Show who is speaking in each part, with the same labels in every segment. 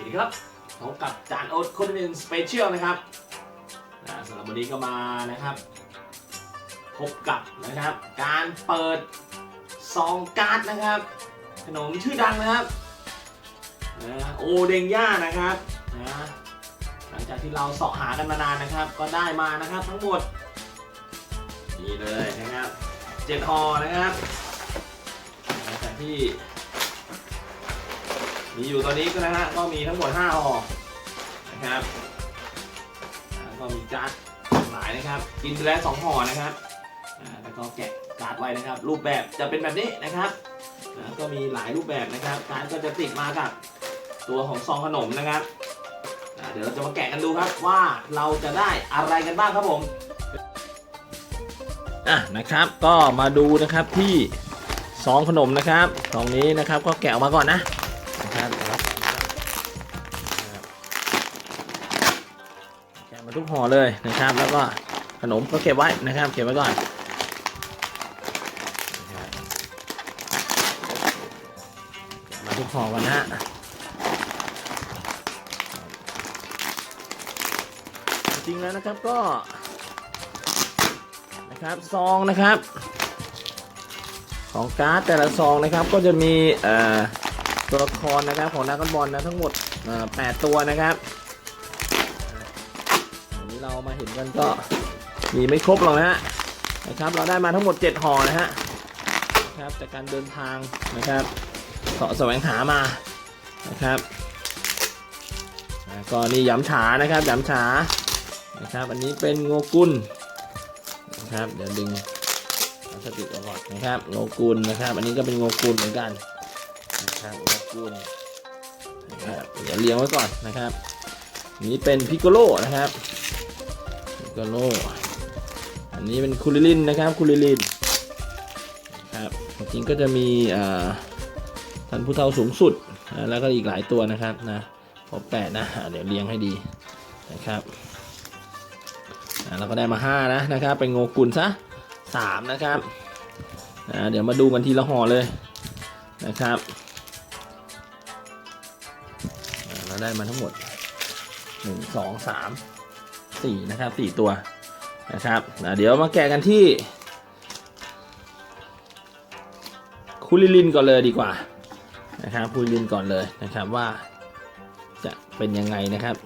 Speaker 1: วัสดีครับพบกับจานโอ๊ตคนหนึ่งสเปเชียลนะครับสำหรับวันนี้ก็มานะครับ พบกับนะครับ การเปิดซองการ์ดนะครับ ขนมชื่อดังนะครับนะโอเดงย่านะครับนะหลังจากที่เราเสาะหากันมานานนะครับ ก็ได้มานะครับทั้งหมดนี่เลยนะครับเจ็ดห่อนะครับหลังจากที่ มีอยู่ตอนนี้ก็นะฮะก็มีทั้งหมด5ห่อนะครับก็มีการ์ดหลายนะครับ กินไปแล้วสองห่อนะครับแล้วก็แกะการ์ดไว้นะครับ รูปแบบจะเป็นแบบนี้นะครับก็มีหลายรูปแบบนะครับ การ์ดก็จะติดมากับตัวของซองขนมนะครับเดี๋ยวเราจะมาแกะกันดูครับว่าเราจะได้อะไรกันบ้างครับผมอะนะครับ ก็มาดูนะครับที่ซองขนมนะครับซองนี้นะครับก็แกะออกมาก่อนนะ นะครับแกะมาทุกห่อเลยนะครับ แล้วก็ขนมก็เก็บไว้นะครับ เก็บไว้ก่อนมาทุกห่อกันนะฮะจริงๆแล้วนะครับก็นะครับซองนะครับ ของการ์ดแต่ละซองนะครับก็จะมีเอ่อ ตัวละครนะครับของนักบอลนะทั้งหมดเอ่อแปดตัวนะครับอันนี้เรามาเห็นกันก็มีไม่ครบหรอกนะฮะนะครับเราได้มาทั้งหมด 7ห่อนะฮะนะครับจากการเดินทางนะครับเสาะแสวงหามานะครับอ่าก็นี่ย้ำฉานะครับย้ำฉานะครับอันนี้เป็นโงกุลนะครับเดี๋ยวดึงสติออกก่อนนะครับโงกุลนะครับ อันนี้ก็เป็นโงกุลเหมือนกัน นะครับอุณหภูมินะครับเดี๋ยวเรียงไว้ก่อนนะครับ นี้เป็นพิกโกโลนะครับพิกโกโลอันนี้เป็นคูลิลินนะครับคูลิลินนะครับจริงๆก็จะมีอ่าท่านผู้เฒ่าสูงสุดแล้วก็อีกหลายตัวนะครับนะพบแปดนะเดี๋ยวเรียงให้ดีนะครับอ่าเราก็ได้มาห้านะนะครับ เป็นโงกุลซะสามนะครับอ่าเดี๋ยวมาดูกันทีละห่อเลยนะครับ ได้มาทั้งหมด1 2 3 4นะครับ4ตัวนะครับเดี๋ยวมาแกะกันที่คูลิลินก่อนเลยดีกว่านะครับคูลิลินก่อนเลยนะครับว่าจะเป็นยังไงนะครับ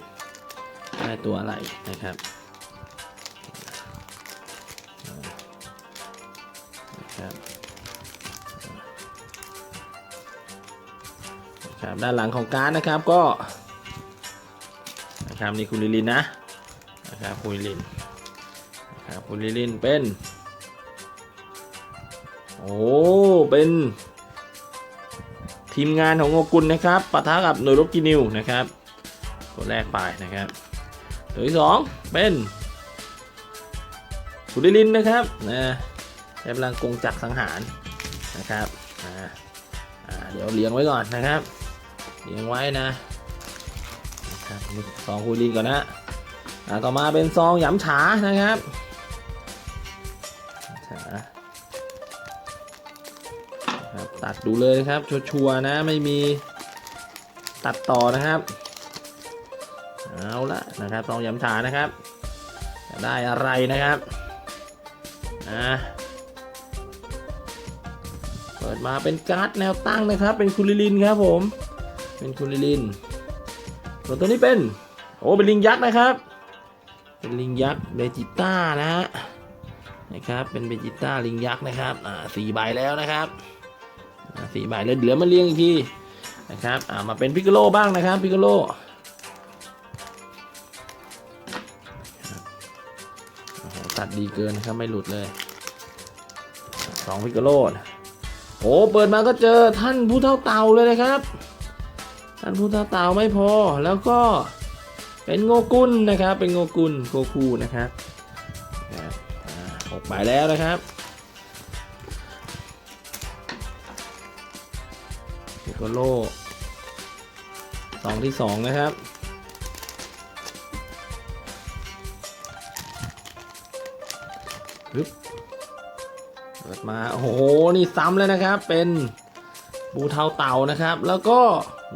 Speaker 1: ได้ตัวอะไรนะครับนะครับครับด้านหลังของการ์ดนะครับก็ นะครับนี่คุณลิลินนะนะครับคุณลิลินนะครับคุณลิลินเป็น โอ้เป็น ทีมงานของโงกุลนะครับปะทะกับหน่วยรบกินิวนะครับตัวแรกไปนะครับตัวที่สองเป็นคุณลิลินนะครับนะใช้พลังกงจักรสังหารนะครับอ่าเดี๋ยวเลี้ยงไว้ก่อนนะครับเลี้ยงไว้นะ ซองคูลินก่อนนะอ่าต่อมาเป็นซองหยำฉานะครับฉาครับตัดดูเลยครับชัวร์นะไม่มีตัดต่อนะครับเอาละนะครับซองหยำฉานะครับจะได้อะไรนะครับนะเปิดมาเป็นการ์ดแนวตั้งนะครับ เป็นคูลิลินครับผม เป็นคูลิลิน ส่วนตัวนี้เป็น โอ้เป็นลิงยักษ์นะครับ เป็นลิงยักษ์เบจิต้านะฮะนะครับ เป็นเบจิต้าลิงยักษ์นะครับอ่าสี่ใบแล้วนะครับอ่าสี่ใบแล้วเหลือมาเรียงอีกทีนะครับอ่ามาเป็นพิกโลบ้างนะครับพิกโลตัดดีเกินนะครับไม่หลุดเลยสองพิกโลโอ้เปิดมาก็เจอท่านผู้เท่าเต่าเลยนะครับ ท่านผู้ท้าเต่าไม่พอแล้วก็เป็นโงกุลนะครับ เป็นโงกุลโกคูนะครับออกไปแล้วนะครับพิโกโลสองที่สองนะครับปึ๊บเปิดมา โอ้โห นี่ซ้ำเลยนะครับ เป็นปูเทาเต่านะครับ แล้วก็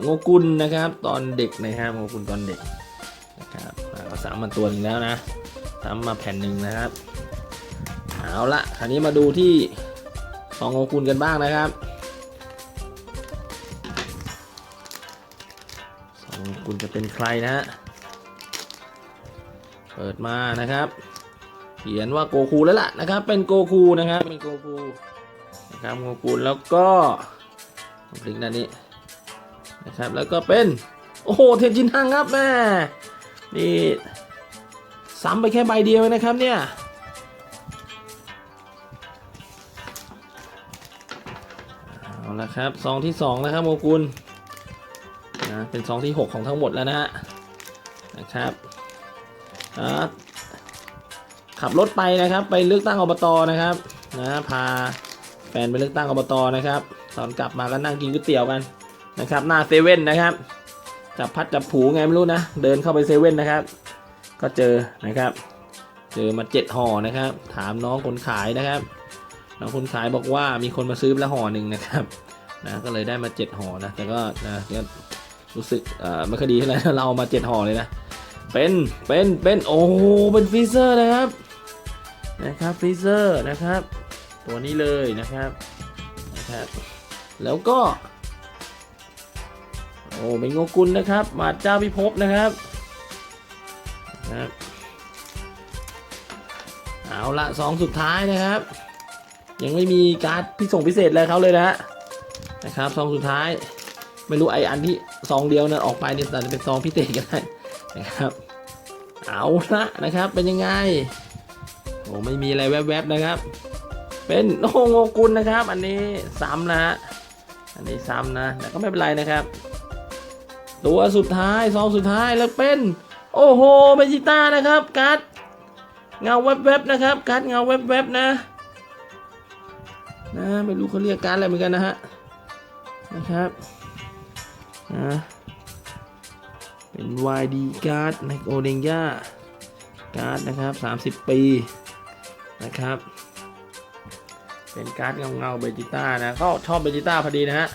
Speaker 1: โงกุลนะครับ ตอนเด็กนะครับโงกุลตอนเด็กนะครับอ่าเราสามมาตัวหนึ่งแล้วนะสามมาแผ่นหนึ่งนะครับเอาละคราวนี้มาดูที่ซองโงกุลกันบ้างนะครับซองโงกุลจะเป็นใครนะฮะเปิดมานะครับ เขียนว่าโกคูแล้วล่ะนะครับ เป็นโกคูนะครับเป็นโกคูนะครับโงกุลแล้วก็คลิกด้านนี้ นะครับ แล้วก็เป็น โอ้โห เทนจินฮังครับแม่นี่ซ้ำไปแค่ใบเดียวนะครับเนี่ยเอาละครับซองที่สองนะครับโมกุลนะเป็นซองที่หกของทั้งหมดแล้วนะฮะนะครับอ่าขับรถไปนะครับ ไปเลือกตั้งอบตนะครับนะพาแฟนไปเลือกตั้งอบตนะครับ ตอนกลับมาก็นั่งกินก๋วยเตี๋ยวกัน นะครับหน้าเซเว่นนะครับจับพัดจับผูไงไม่รู้นะ เดินเข้าไปเซเว่นนะครับ ก็เจอนะครับ เจอมาเจ็ดห่อนะครับ ถามน้องคนขายนะครับน้องคนขายบอกว่ามีคนมาซื้อแล้วห่อหนึ่งนะครับนะก็เลยได้มาเจ็ดห่อนะแต่ก็นะก็รู้สึกเอ่อไม่ค่อยดีเท่าไหร่เราเอามาเจ็ดห่อเลยนะเป็นเป็นเป็นโอ้เป็นฟรีเซอร์นะครับนะครับฟรีเซอร์นะครับ ตัวนี้เลยนะครับนะครับ แล้วก็ โอ้เป็นโงกุลนะครับ มาเจ้าพิภพนะครับนะครับเอาละสองสุดท้ายนะครับ ยังไม่มีการ์ดพิส่งพิเศษอะไรเขาเลยนะฮะนะครับซองสุดท้ายไม่รู้ไออันที่ซองเดียวนะออกไปเนี่ยอาจจะเป็นซองพิเศษก็ได้นะครับ เอาละนะครับเป็นยังไงโอ้ไม่มีอะไรแวบๆนะครับ เป็นโอ้โงกุลนะครับ อันนี้ซ้ำนะฮะอันนี้ซ้ำนะแต่ก็ไม่เป็นไรนะครับ ตัวสุดท้ายซองสุดท้ายแล้วเป็น โอ้โหเบจิต้านะครับการ์ดเงาแวบๆนะครับการ์ดเงาแวบๆนะนะไม่รู้เขาเรียกการ์ดอะไรเหมือนกันนะฮะนะครับนะเป็น YD card ในโอเดงย่าการ์ดนะครับ 30 ปีนะครับ เป็นการ์ดเงาเงาเบจิต้านะก็ชอบเบจิต้าพอดีนะฮะ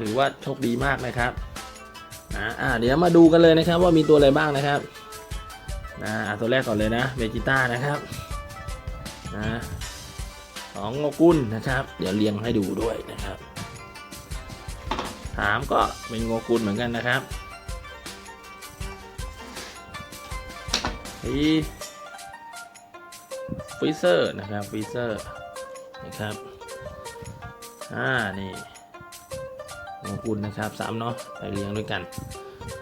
Speaker 1: ถือว่าโชคดีมากนะครับ นะอ่าเดี๋ยวมาดูกันเลยนะครับว่ามีตัวอะไรบ้างนะครับนะอะตัวแรกก่อนเลยนะเบจิต้านะครับนะสองโงกุลนะครับ เดี๋ยวเรียงให้ดูด้วยนะครับสามก็เป็นโงกุลเหมือนกันนะครับฟีฟีเซอร์นะครับฟีเซอร์นะครับอ่านี่ มงกุลนะครับสามเนาะไปเรียงด้วยกัน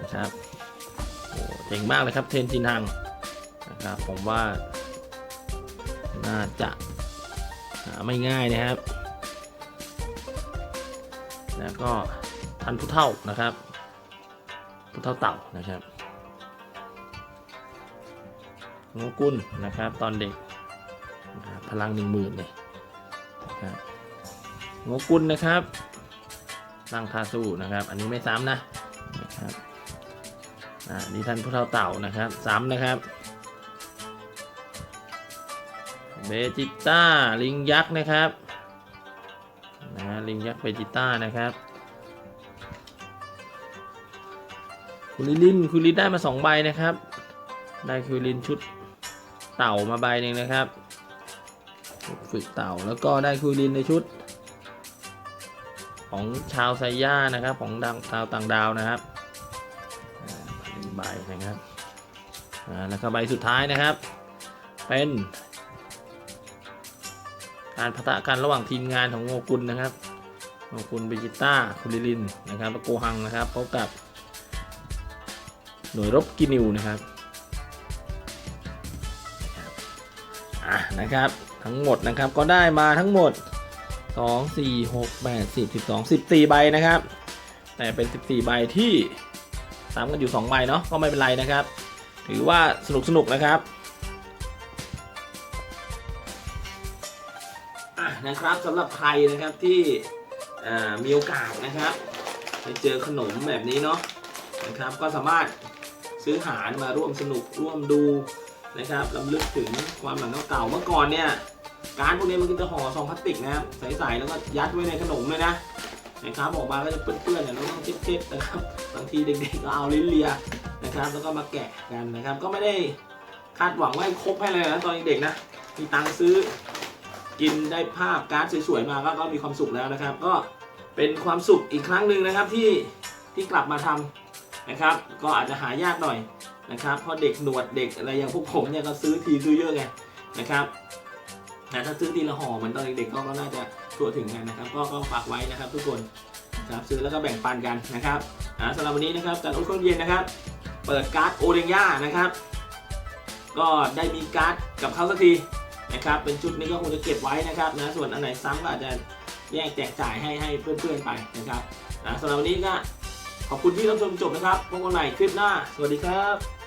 Speaker 1: นะครับโอ้เจ๋งมากเลยครับเทนจินฮังนะครับผมว่าน่าจะหาไม่ง่ายนะครับ แล้วก็ทันผู้เท่านะครับผู้เท่าเต่านะครับโงกุลนะครับตอนเด็กพลังหนึ่งหมื่นเลยนะครับโงกุลนะครับ ตั้งท่าสู้นะครับ อันนี้ไม่ซ้ำนะนะครับอ่านี่ท่านผู้เฒ่าเต่านะครับ ซ้ำนะครับเบจิต้าลิงยักษ์นะครับนะลิงยักษ์เบจิต้านะครับคุณลิลินคุณลินได้มาสองใบนะครับ ได้คิลินชุดเต่ามาใบหนึ่งนะครับ ฝึกเต่าแล้วก็ได้คิลินในชุด ของชาวไซย่านะครับ ของดาวชาวต่างดาวนะครับอ่าหนึ่งใบนะครับอ่าแล้วก็ใบสุดท้ายนะครับ เป็นการพัฒนากันระหว่างทีมงานของโงกุลนะครับโงกุลเบจิต้าคุริลินนะครับแล้วโกฮังนะครับพบกับ หน่วยรบกินิวนะครับอะนะครับทั้งหมดนะครับก็ได้มาทั้งหมด 2 4 6 8 10 12 14ใบนะครับ แต่เป็น14ใบที่ซ้ำกันอยู่2ใบเนาะก็ไม่เป็นไรนะครับ ถือว่าสนุกสนุกนะครับนะครับสำหรับใครนะครับที่มีโอกาสนะครับไปเจอขนมแบบนี้เนาะนะครับ ก็สามารถซื้อหารมาร่วมสนุกร่วมดูนะครับลำลึกถึงความหลังเก่าๆเมื่อก่อนเนี่ย การพวกนี้มันก็จะห่อซองพลาสติกนะครับใสๆแล้วก็ยัดไว้ในขนมเลยนะนะครับออกมาก็จะเปื้อนๆเนี่ยเราต้องเช็ดๆนะครับบางทีเด็กๆก็เอาลิ้นเลียนะครับแล้วก็มาแกะกันนะครับ ก็ไม่ได้คาดหวังว่าครบให้เลยนะตอนเด็กๆนะมีตังค์ซื้อกินได้ภาพการ์ดสวยๆมาก็ก็มีความสุขแล้วนะครับ ก็เป็นความสุขอีกครั้งหนึ่งนะครับที่ที่กลับมาทำนะครับ ก็อาจจะหายากหน่อยนะครับเพราะเด็กหนวดเด็กอะไรอย่างพวกผมเนี่ยก็ซื้อทีซื้อเยอะไงนะครับ แต่ถ้าซื้อทีละห่อเหมือนตอนเด็กๆก็น่าจะทั่วถึงกันนะครับ ก็ก็ฝากไว้นะครับ ทุกคนนะครับซื้อแล้วก็แบ่งปันกันนะครับอ่าสำหรับวันนี้นะครับการโอ๊ตข้าวเย็นนะครับ เปิดการ์ดโอเดงย่านะครับ ก็ได้มีการ์ดกับเขาสักทีนะครับ เป็นชุดนี้ก็คงจะเก็บไว้นะครับนะส่วนอันไหนซ้ำก็อาจจะแยกแจกจ่ายให้ให้เพื่อนๆไปนะครับนะสำหรับวันนี้ก็ขอบคุณที่รับชมจบนะครับพบกันใหม่คลิปหน้า สวัสดีครับ